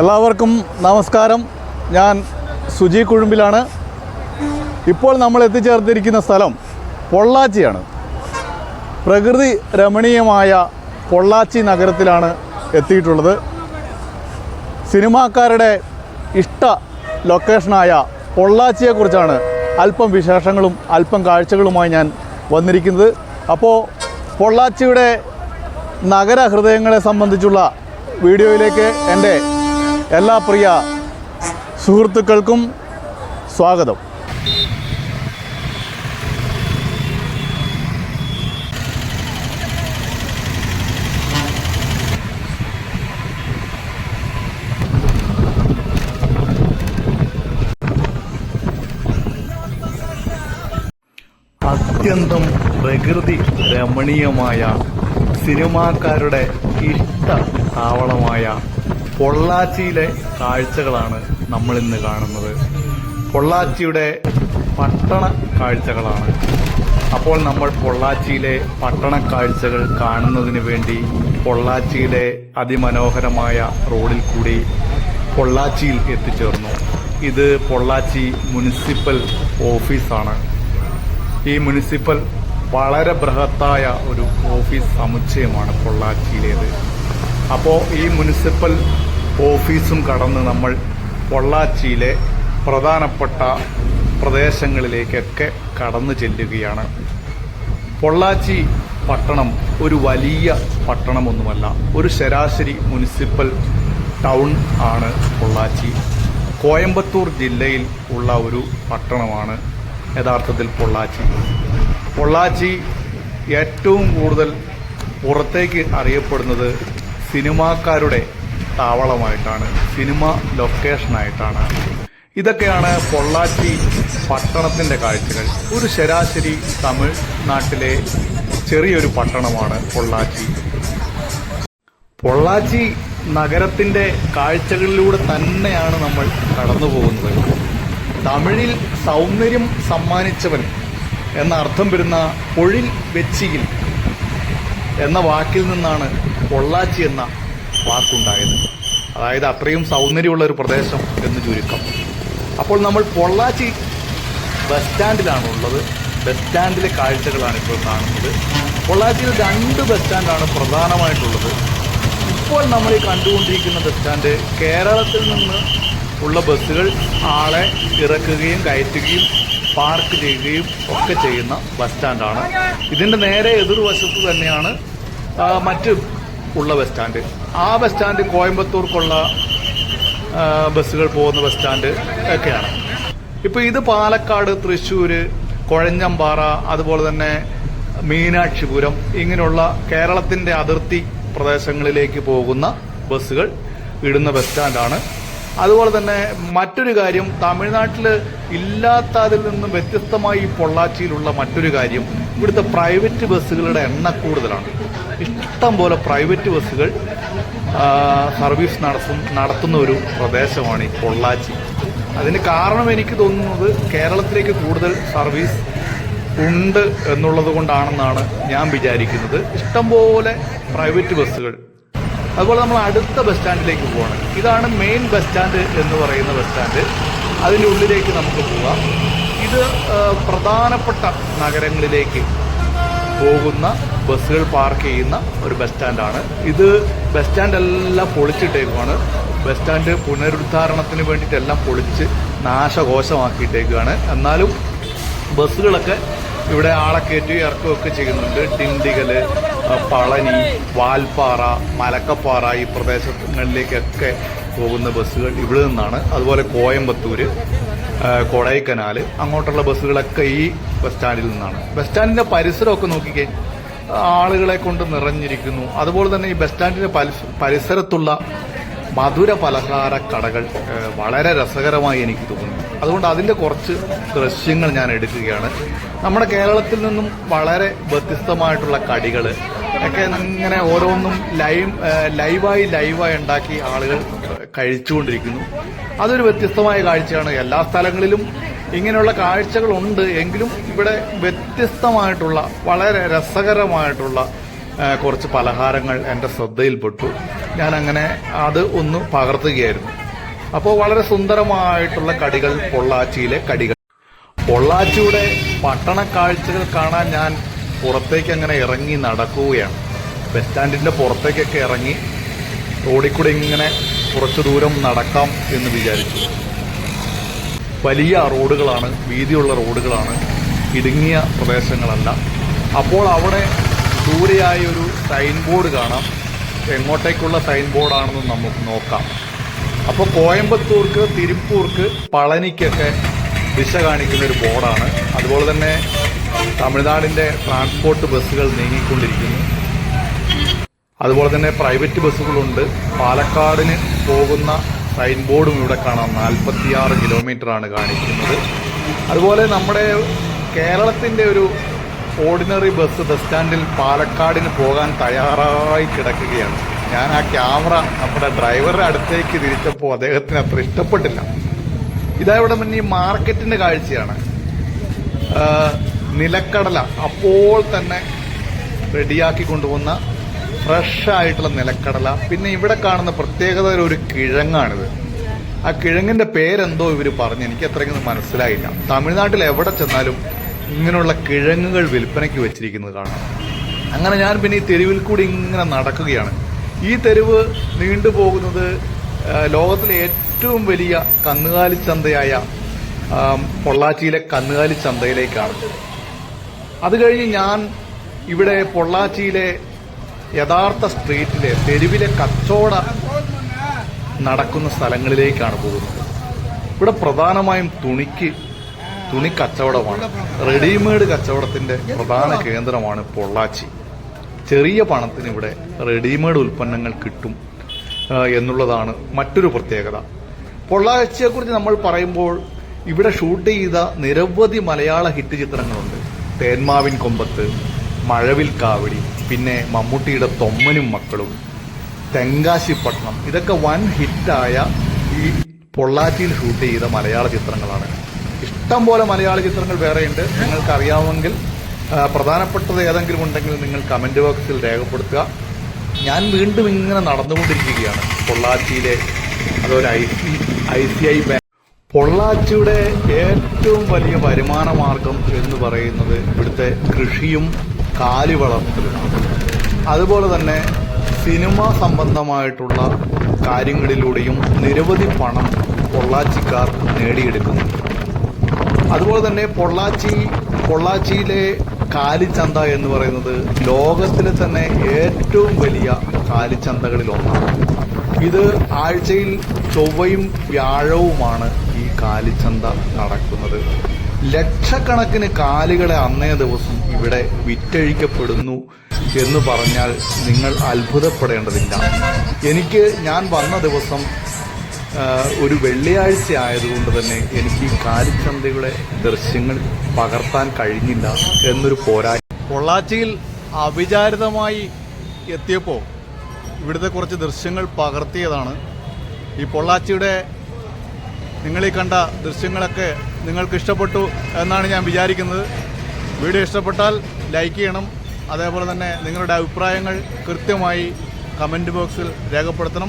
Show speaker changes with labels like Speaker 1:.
Speaker 1: എല്ലാവർക്കും നമസ്കാരം. ഞാൻ സുജി കുഴുമ്പിലാണ്. ഇപ്പോൾ നമ്മൾ എത്തിച്ചേർത്തിരിക്കുന്ന സ്ഥലം പൊള്ളാച്ചിയാണ്. പ്രകൃതി രമണീയമായ പൊള്ളാച്ചി നഗരത്തിലാണ് എത്തിയിട്ടുള്ളത്. സിനിമാക്കാരുടെ ഇഷ്ട ലൊക്കേഷനായ പൊള്ളാച്ചിയെക്കുറിച്ചാണ് അല്പം വിശേഷങ്ങളും അല്പം കാഴ്ചകളുമായി ഞാൻ വന്നിരിക്കുന്നത്. അപ്പോൾ പൊള്ളാച്ചിയുടെ നഗര ഹൃദയങ്ങളെ സംബന്ധിച്ചുള്ള വീഡിയോയിലേക്ക് എന്റെ എല്ലാ പ്രിയ സുഹൃത്തുക്കൾക്കും സ്വാഗതം. അത്യന്തം പ്രകൃതി രമണീയമായ സിനിമാക്കാരുടെ ഇഷ്ട താവളമായ പൊള്ളാച്ചിയിലെ കാഴ്ചകളാണ് നമ്മൾ ഇന്ന് കാണുന്നത്. പൊള്ളാച്ചിയുടെ പട്ടണ കാഴ്ചകളാണ്. അപ്പോൾ നമ്മൾ പൊള്ളാച്ചിയിലെ പട്ടണ കാഴ്ചകൾ കാണുന്നതിന് വേണ്ടി പൊള്ളാച്ചിയിലെ അതിമനോഹരമായ റോഡിൽ കൂടി പൊള്ളാച്ചിയിൽ എത്തിച്ചേർന്നു. ഇത് പൊള്ളാച്ചി മുനിസിപ്പൽ ഓഫീസാണ്. ഈ മുനിസിപ്പൽ വളരെ ബൃഹത്തായ ഒരു ഓഫീസ് സമുച്ചയമാണ് പൊള്ളാച്ചിയിലേത്. അപ്പോൾ ഈ മുനിസിപ്പൽ ഓഫീസും കടന്ന് നമ്മൾ പൊള്ളാച്ചിയിലെ പ്രധാനപ്പെട്ട പ്രദേശങ്ങളിലേക്കൊക്കെ കടന്നു ചെല്ലുകയാണ്. പൊള്ളാച്ചി പട്ടണം ഒരു വലിയ പട്ടണമൊന്നുമല്ല ഒരു ശരാശരി മുനിസിപ്പൽ ടൗൺ ആണ് പൊള്ളാച്ചി. കോയമ്പത്തൂർ ജില്ലയിൽ ഉള്ള ഒരു പട്ടണമാണ് യഥാർത്ഥത്തിൽ പൊള്ളാച്ചി. പൊള്ളാച്ചി ഏറ്റവും കൂടുതൽ പുറത്തേക്ക് അറിയപ്പെടുന്നത് സിനിമാക്കാരുടെ താവളമായിട്ടാണ് സിനിമ ലൊക്കേഷനായിട്ടാണ്. ഇതൊക്കെയാണ് പൊള്ളാച്ചി പട്ടണത്തിന്റെ കാഴ്ചകൾ. ഒരു ശരാശരി തമിഴ്നാട്ടിലെ ചെറിയൊരു പട്ടണമാണ് പൊള്ളാച്ചി. പൊള്ളാച്ചി നഗരത്തിന്റെ കാഴ്ചകളിലൂടെ തന്നെയാണ് നമ്മൾ കടന്നു പോകുന്നത്. തമിഴിൽ സൗന്ദര്യം സമ്മാനിച്ചവൻ എന്ന അർത്ഥം വരുന്ന പൊഴിൽ വെച്ചിയിൽ എന്ന വാക്കിൽ നിന്നാണ് പൊള്ളാച്ചി എന്ന വാക്കുണ്ടായത്. അതായത് അത്രയും സൗന്ദര്യമുള്ള ഒരു പ്രദേശം എന്ന് ചുരുക്കം. അപ്പോൾ നമ്മൾ പൊള്ളാച്ചി ബസ് സ്റ്റാൻഡിലാണ് ഉള്ളത് ബസ് സ്റ്റാൻഡിലെ കാഴ്ചകളാണ് ഇപ്പോൾ കാണുന്നത്. പൊള്ളാച്ചിയിൽ രണ്ട് ബസ് സ്റ്റാൻഡാണ് പ്രധാനമായിട്ടുള്ളത്. ഇപ്പോൾ നമ്മൾ ഈ കണ്ടുകൊണ്ടിരിക്കുന്ന ബസ് സ്റ്റാൻഡ് കേരളത്തിൽ നിന്ന് ഉള്ള ബസ്സുകൾ ആളെ ഇറക്കുകയും കയറ്റുകയും പാർക്ക് ചെയ്യുകയും ഒക്കെ ചെയ്യുന്ന ബസ് സ്റ്റാൻഡാണ്. ഇതിന്റെ നേരെ എതിർവശത്ത് തന്നെയാണ് മറ്റ് ഉള്ള ബസ് സ്റ്റാൻഡ്. ആ ബസ് സ്റ്റാൻഡ് കോയമ്പത്തൂർക്കുള്ള ബസ്സുകൾ പോകുന്ന ബസ് സ്റ്റാൻഡ് ഒക്കെയാണ്. ഇപ്പോൾ ഇത് പാലക്കാട് തൃശ്ശൂർ കൊഴഞ്ഞമ്പാറ അതുപോലെ തന്നെ മീനാക്ഷിപുരം ഇങ്ങനെയുള്ള കേരളത്തിന്റെ അതിർത്തി പ്രദേശങ്ങളിലേക്ക് പോകുന്ന ബസ്സുകൾ ഇടുന്ന ബസ് സ്റ്റാൻഡാണ്. അതുപോലെ തന്നെ മറ്റൊരു കാര്യം തമിഴ്നാട്ടിൽ ഇല്ലാത്തതിൽ നിന്നും വ്യത്യസ്തമായി പൊള്ളാച്ചിയിലുള്ള മറ്റൊരു കാര്യം ഇവിടുത്തെ പ്രൈവറ്റ് ബസ്സുകളുടെ എണ്ണ കൂടുതലാണ്. ഇഷ്ടം പോലെ പ്രൈവറ്റ് ബസ്സുകൾ സർവീസ് നടത്തും നടത്തുന്ന ഒരു പ്രദേശമാണ് ഈ പൊള്ളാച്ചി. അതിന് കാരണം എനിക്ക് തോന്നുന്നത് കേരളത്തിലേക്ക് കൂടുതൽ സർവീസ് ഉണ്ട് എന്നുള്ളത് കൊണ്ടാണെന്നാണ് ഞാൻ വിചാരിക്കുന്നത്. ഇഷ്ടംപോലെ പ്രൈവറ്റ് ബസ്സുകൾ. അതുപോലെ നമ്മൾ അടുത്ത ബസ് സ്റ്റാൻഡിലേക്ക് പോവാണ്. ഇതാണ് മെയിൻ ബസ് സ്റ്റാൻഡ് എന്ന് പറയുന്ന ബസ് സ്റ്റാൻഡ്. അതിന്റെ ഉള്ളിലേക്ക് നമുക്ക് പോവാം. ഇത് പ്രധാനപ്പെട്ട നഗരങ്ങളിലേക്ക് പോകുന്ന ബസ്സുകൾ പാർക്ക് ചെയ്യുന്ന ഒരു ബസ് സ്റ്റാൻഡാണ്. ഇത് ബസ് സ്റ്റാൻഡ് എല്ലാം പൊളിച്ചിട്ടേക്കുവാണ്. ബസ് സ്റ്റാൻഡ് പുനരുദ്ധാരണത്തിന് വേണ്ടിയിട്ടെല്ലാം പൊളിച്ച് നാശകോശമാക്കിയിട്ടേക്കുകയാണ് എന്നാലും ബസ്സുകളൊക്കെ ഇവിടെ ആളെ കയറ്റി ഇറക്കുകയൊക്കെ ചെയ്യുന്നുണ്ട്. ഡിണ്ടികൽ പളനി വാൽപ്പാറ മലക്കപ്പാറ ഈ പ്രദേശങ്ങളിലേക്കൊക്കെ പോകുന്ന ബസ്സുകൾ ഇവിടെ നിന്നാണ്. അതുപോലെ കോയമ്പത്തൂർ കൊടൈക്കനാൽ അങ്ങോട്ടുള്ള ബസ്സുകളൊക്കെ ഈ ബസ് സ്റ്റാൻഡിൽ നിന്നാണ്. ബസ് സ്റ്റാൻഡിന്റെ പരിസരമൊക്കെ നോക്കിക്കേ. ആളുകളെ കൊണ്ട് നിറഞ്ഞിരിക്കുന്നു. അതുപോലെ തന്നെ ഈ ബസ് സ്റ്റാൻഡിന്റെ പരിസരത്തുള്ള മധുര പലഹാര കടകൾ വളരെ രസകരമായി എനിക്ക് തോന്നുന്നു. അതുകൊണ്ട് അതിന്റെ കുറച്ച് ദൃശ്യങ്ങൾ ഞാൻ എടുക്കുകയാണ്. നമ്മുടെ കേരളത്തിൽ നിന്നും വളരെ വ്യത്യസ്തമായിട്ടുള്ള കടികൾ ഒക്കെ ഇങ്ങനെ ഓരോന്നും ലൈവ് ലൈവായി ലൈവായി ഉണ്ടാക്കി ആളുകൾ കഴിച്ചുകൊണ്ടിരിക്കുന്നു. അതൊരു വ്യത്യസ്തമായ കാഴ്ചയാണ്. എല്ലാ സ്ഥലങ്ങളിലും ഇങ്ങനെയുള്ള കാഴ്ചകളുണ്ട് എങ്കിലും ഇവിടെ വ്യത്യസ്തമായിട്ടുള്ള വളരെ രസകരമായിട്ടുള്ള കുറച്ച് പലഹാരങ്ങൾ എന്റെ ശ്രദ്ധയിൽപ്പെട്ടു. ഞാൻ അങ്ങനെ അത് ഒന്ന് പകർത്തുകയായിരുന്നു. അപ്പോൾ വളരെ സുന്ദരമായിട്ടുള്ള കടികൾ പൊള്ളാച്ചിയിലെ കടികൾ. പൊള്ളാച്ചിയുടെ പട്ടണ കാഴ്ചകൾ കാണാൻ ഞാൻ പുറത്തേക്ക് അങ്ങനെ ഇറങ്ങി നടക്കുകയാണ്. ബസ് സ്റ്റാൻഡിന്റെ പുറത്തേക്കൊക്കെ ഇറങ്ങി റോഡിൽ കൂടെ ഇങ്ങനെ കുറച്ചു ദൂരം നടക്കാം എന്ന് വിചാരിച്ചു. വലിയ റോഡുകളാണ് വീതിയുള്ള റോഡുകളാണ് ഇടുങ്ങിയ പ്രദേശങ്ങളല്ല. അപ്പോൾ അവിടെ ദൂരെയായ ഒരു സൈൻ ബോർഡ് കാണാം. എങ്ങോട്ടേക്കുള്ള സൈൻ ബോർഡാണെന്ന് നമുക്ക് നോക്കാം. അപ്പോൾ കോയമ്പത്തൂർക്ക് തിരുപ്പൂർക്ക് പളനിക്കൊക്കെ ദിശ കാണിക്കുന്ന ഒരു ബോർഡാണ് അതുപോലെ തന്നെ തമിഴ്നാടിന്റെ ട്രാൻസ്പോർട്ട് ബസ്സുകൾ നീങ്ങിക്കൊണ്ടിരിക്കുന്നു. അതുപോലെ തന്നെ പ്രൈവറ്റ് ബസ്സുകളുണ്ട്. പാലക്കാടിന് പോകുന്ന സൈൻ ബോർഡും ഇവിടെ കാണാം. നാൽപ്പത്തിയാറ് കിലോമീറ്റർ ആണ് കാണിക്കുന്നത്. അതുപോലെ നമ്മുടെ കേരളത്തിന്റെ ഒരു ഓർഡിനറി ബസ് ബസ് സ്റ്റാൻഡിൽ പാലക്കാടിന് പോകാൻ തയ്യാറായി കിടക്കുകയാണ്. ഞാൻ ആ ക്യാമറ നമ്മുടെ ഡ്രൈവറുടെ അടുത്തേക്ക് തിരിച്ചപ്പോൾ അദ്ദേഹത്തിന് അത്ര ഇഷ്ടപ്പെട്ടില്ല. ഇതാ ഇവിടെ മുന്നേ മാർക്കറ്റിന്റെ കാഴ്ചയാണ്. നിലക്കടല അപ്പോൾ തന്നെ റെഡിയാക്കി കൊണ്ടുവന്ന ഫ്രഷ് ആയിട്ടുള്ള നിലക്കടല. പിന്നെ ഇവിടെ കാണുന്ന പ്രത്യേകത ഒരു കിഴങ്ങാണിത്. ആ കിഴങ്ങിന്റെ പേരെന്തോ ഇവർ പറഞ്ഞ്. എനിക്ക് അത്രയ്ക്കൊന്നും മനസ്സിലായില്ല. തമിഴ്നാട്ടിൽ എവിടെ ചെന്നാലും ഇങ്ങനെയുള്ള കിഴങ്ങുകൾ വിൽപ്പനയ്ക്ക് വെച്ചിരിക്കുന്നത് കാണാം. അങ്ങനെ ഞാൻ പിന്നെ ഈ തെരുവിൽ കൂടി ഇങ്ങനെ നടക്കുകയാണ്. ഈ തെരുവ് നീണ്ടുപോകുന്നത് ലോകത്തിലെ ഏറ്റവും വലിയ കന്നുകാലി ചന്തയായ പൊള്ളാച്ചിയിലെ കന്നുകാലി ചന്തയിലേക്കാണ് അത് കഴിഞ്ഞ് ഞാൻ ഇവിടെ പൊള്ളാച്ചിയിലെ യഥാർത്ഥ സ്ട്രീറ്റിലെ തെരുവിലെ കച്ചവട നടക്കുന്ന സ്ഥലങ്ങളിലേക്കാണ് പോകുന്നത്. ഇവിടെ പ്രധാനമായും തുണിക്ക് തുണി കച്ചവടമാണ്. റെഡിമെയ്ഡ് കച്ചവടത്തിന്റെ പ്രധാന കേന്ദ്രമാണ് പൊള്ളാച്ചി. ചെറിയ പണത്തിന് ഇവിടെ റെഡിമെയ്ഡ് ഉൽപ്പന്നങ്ങൾ കിട്ടും എന്നുള്ളതാണ് മറ്റൊരു പ്രത്യേകത. പൊള്ളാച്ചിയെക്കുറിച്ച് നമ്മൾ പറയുമ്പോൾ ഇവിടെ ഷൂട്ട് ചെയ്ത നിരവധി മലയാള ഹിറ്റ് ചിത്രങ്ങളുണ്ട്. തേന്മാവിൻ കൊമ്പത്ത് മഴവിൽ കാവടി പിന്നെ മമ്മൂട്ടിയുടെ തൊമ്മനും മക്കളും തെങ്കാശിപ്പട്ടണം. ഇതൊക്കെ വൻ ഹിറ്റായ ഈ പൊള്ളാച്ചിയിൽ ഷൂട്ട് ചെയ്ത മലയാള ചിത്രങ്ങളാണ്. ഇഷ്ടം പോലെ മലയാള ചിത്രങ്ങൾ വേറെയുണ്ട്. നിങ്ങൾക്ക് അറിയാമെങ്കിൽ ആ, പ്രധാനപ്പെട്ടത് ഏതെങ്കിലും ഉണ്ടെങ്കിൽ നിങ്ങൾ കമന്റ് ബോക്സിൽ രേഖപ്പെടുത്തുക. ഞാൻ വീണ്ടും ഇങ്ങനെ നടന്നുകൊണ്ടിരിക്കുകയാണ്. പൊള്ളാച്ചിയിലെ അതൊരു I C I C I bank പൊള്ളാച്ചിയുടെ ഏറ്റവും വലിയ വരുമാന മാർഗം എന്ന് പറയുന്നത് ഇവിടുത്തെ കൃഷിയും കാലി വളർത്തൽ അതുപോലെ തന്നെ സിനിമ സംബന്ധമായിട്ടുള്ള കാര്യങ്ങളിലൂടെയും നിരവധി പണം പൊള്ളാച്ചിക്കാർ നേടിയെടുക്കുന്നുണ്ട് അതുപോലെ തന്നെ പൊള്ളാച്ചി പൊള്ളാച്ചിയിലെ കാലിച്ചന്ത എന്ന് പറയുന്നത് ലോകത്തിലെ തന്നെ ഏറ്റവും വലിയ കാലിച്ചന്തകളിൽ ഒന്നാണ്. ഇത് ആഴ്ചയിൽ ചൊവ്വയും വ്യാഴവുമാണ് ഈ കാലിച്ചന്ത നടക്കുന്നത്. ലക്ഷക്കണക്കിന് കാലികളെ അന്നേ ദിവസം ഇവിടെ വിറ്റഴിക്കപ്പെടുന്നു എന്ന് പറഞ്ഞാൽ നിങ്ങൾ അത്ഭുതപ്പെടേണ്ടതില്ല. എനിക്ക് ഞാൻ വന്ന ദിവസം ഒരു വെള്ളിയാഴ്ച ആയതുകൊണ്ട് തന്നെ എനിക്ക് ഈ കാലിച്ചന്തയുടെ ദൃശ്യങ്ങൾ പകർത്താൻ കഴിഞ്ഞില്ല എന്നൊരു പോരായ്മ. പൊള്ളാച്ചിയിൽ അവിചാരിതമായി എത്തിയപ്പോൾ ഇവിടുത്തെ കുറച്ച് ദൃശ്യങ്ങൾ പകർത്തിയതാണ്. ഈ പൊള്ളാച്ചിയുടെ നിങ്ങളീ കണ്ട ദൃശ്യങ്ങളൊക്കെ നിങ്ങൾക്ക് ഇഷ്ടപ്പെട്ടു എന്നാണ് ഞാൻ വിചാരിക്കുന്നത്. വീഡിയോ ഇഷ്ടപ്പെട്ടാൽ ലൈക്ക് ചെയ്യണം. അതേപോലെ തന്നെ നിങ്ങളുടെ അഭിപ്രായങ്ങൾ കൃത്യമായി കമന്റ് ബോക്സിൽ രേഖപ്പെടുത്തണം.